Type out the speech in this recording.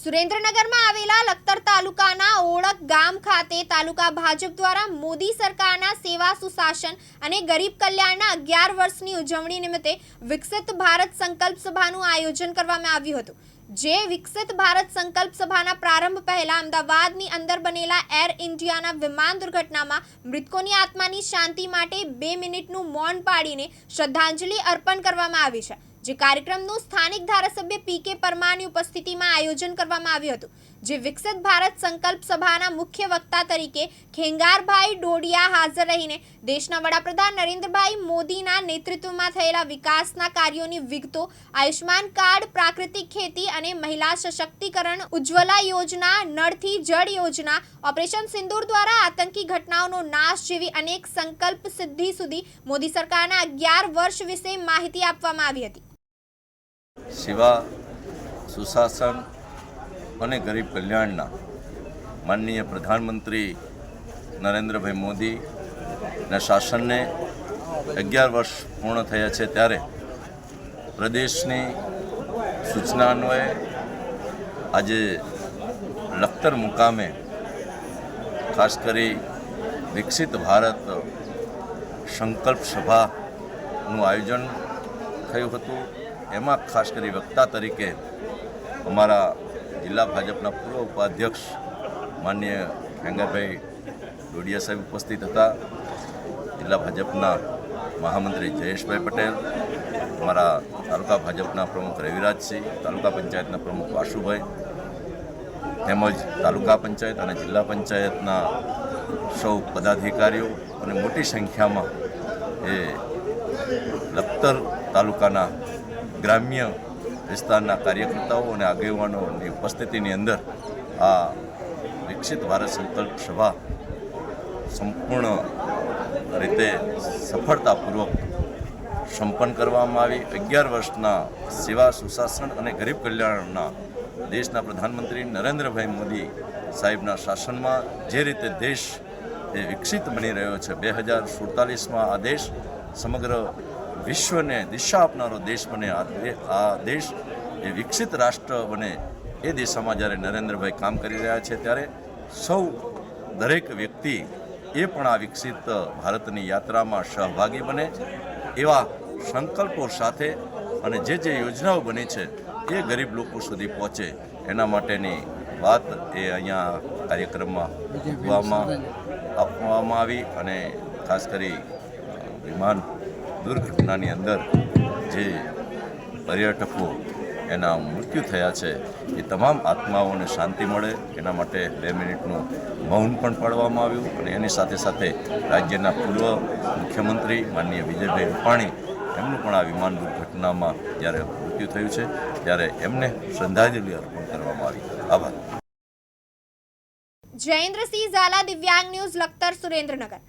સુરેન્દ્રનગરમાં આવેલા લખતર તાલુકાના ઓળખ ગામ ખાતે તાલુકા ભાજપ દ્વારા મોદી સરકારના સેવા સુશાસન અને ગરીબ કલ્યાણના અગિયાર વર્ષની ઉજવણી નિમિત્તે વિકસિત ભારત સંકલ્પ સભાનું આયોજન કરવામાં આવ્યું હતું. જે વિકસિત ભારત સંકલ્પ સભાના પ્રારંભ પહેલા અમદાવાદની અંદર બનેલા એર ઇન્ડિયાના વિમાન દુર્ઘટનામાં મૃતકોની આત્માની શાંતિ માટે બે મિનિટનું મૌન પાડીને શ્રદ્ધાંજલિ અર્પણ કરવામાં આવી છે. જે કાર્યક્રમનું સ્થાનિક ધારાસભ્ય પી કે પરમારની ઉપસ્થિતિમાં આયોજન કરવામાં આવ્યું હતું. જે વિકસિત ભારત સંકલ્પ સભાના મુખ્ય વક્તા તરીકે ખેંગારભાઈ ડોડિયા હાજર રહીને દેશના વડાપ્રધાન નરેન્દ્રભાઈ મોદીના નેતૃત્વમાં થયેલા વિકાસના કાર્યોની વિગતો આયુષ્માન કાર્ડ, પ્રાકૃતિક ખેતી અને મહિલા સશક્તિકરણ ઉજ્જવલા યોજના, નળથી જળ યોજના, ઓપરેશન સિંદૂર દ્વારા આતંકી ઘટનાઓનો નાશ જેવી અનેક સંકલ્પ સિદ્ધિ સુધી મોદી સરકારના અગિયાર વર્ષ વિશે માહિતી આપવામાં આવી હતી. શિવા, સુશાસન અને ગરીબ કલ્યાણના માનનીય પ્રધાનમંત્રી નરેન્દ્રભાઈ મોદીના શાસનને અગિયાર વર્ષ પૂર્ણ થયા છે ત્યારે પ્રદેશની સૂચના અન્વયે આજે લખતર મુકામે ખાસ કરી વિકસિત ભારત સંકલ્પ સભાનું આયોજન થયું હતું. એમાં ખાસ કરી વક્તા તરીકે અમારા જિલ્લા ભાજપના પૂર્વ ઉપાધ્યક્ષ માન્ય ખેંગાભાઈ ડોડિયા સાહેબ ઉપસ્થિત હતા. જિલ્લા ભાજપના મહામંત્રી જયેશભાઈ પટેલ, અમારા તાલુકા ભાજપના પ્રમુખ રવિરાજસિંહ, તાલુકા પંચાયતના પ્રમુખ વાસુભાઈ, તેમજ તાલુકા પંચાયત અને જિલ્લા પંચાયતના સૌ પદાધિકારીઓ અને મોટી સંખ્યામાં એ લખતર તાલુકાના ગ્રામ્ય વિસ્તારના કાર્યકર્તાઓ અને આગેવાનોની ઉપસ્થિતિની અંદર આ વિકસિત ભારત સંકલ્પ સભા સંપૂર્ણ રીતે સફળતાપૂર્વક સંપન્ન કરવામાં આવી. અગિયાર વર્ષના સેવા સુશાસન અને ગરીબ કલ્યાણના દેશના પ્રધાનમંત્રી નરેન્દ્રભાઈ મોદી સાહેબના શાસનમાં જે રીતે દેશ એ વિકસિત બની રહ્યો છે, બે હજાર સુડતાલીસમાં આ દેશ સમગ્ર વિશ્વને દિશા આપનારો દેશ બને, આ દેશ એ વિકસિત રાષ્ટ્ર બને એ દિશામાં જ્યારે નરેન્દ્રભાઈ કામ કરી રહ્યા છે ત્યારે સૌ, દરેક વ્યક્તિ એ પણ આ વિકસિત ભારતની યાત્રામાં સહભાગી બને એવા સંકલ્પો સાથે અને જે જે યોજનાઓ બની છે એ ગરીબ લોકો સુધી પહોંચે. એના માટેની વાત એ અહીંયા કાર્યક્રમમાં મૂકવામાં આપવામાં આવી અને ખાસ કરી વિમાન દુર્ઘટનાની અંદર જે પર્યટકો એના મૃત્યુ થયા છે, એ તમામ આત્માઓને શાંતિ મળે. એના માટે બે મિનિટનું મૌન પણ પાડવામાં આવ્યું અને એની સાથે સાથે રાજ્યના પૂર્વ મુખ્યમંત્રી માનનીય વિજયભાઈ રૂપાણી એમનું પણ આ વિમાન દુર્ઘટનામાં જ્યારે મૃત્યુ થયું છે, ત્યારે એમને શ્રદ્ધાંજલિ અર્પણ કરવામાં આવી. આભાર. જયેન્દ્રસિંહ ઝાલા દિવ્યાંગ ન્યૂઝ લખતર સુરેન્દ્રનગર.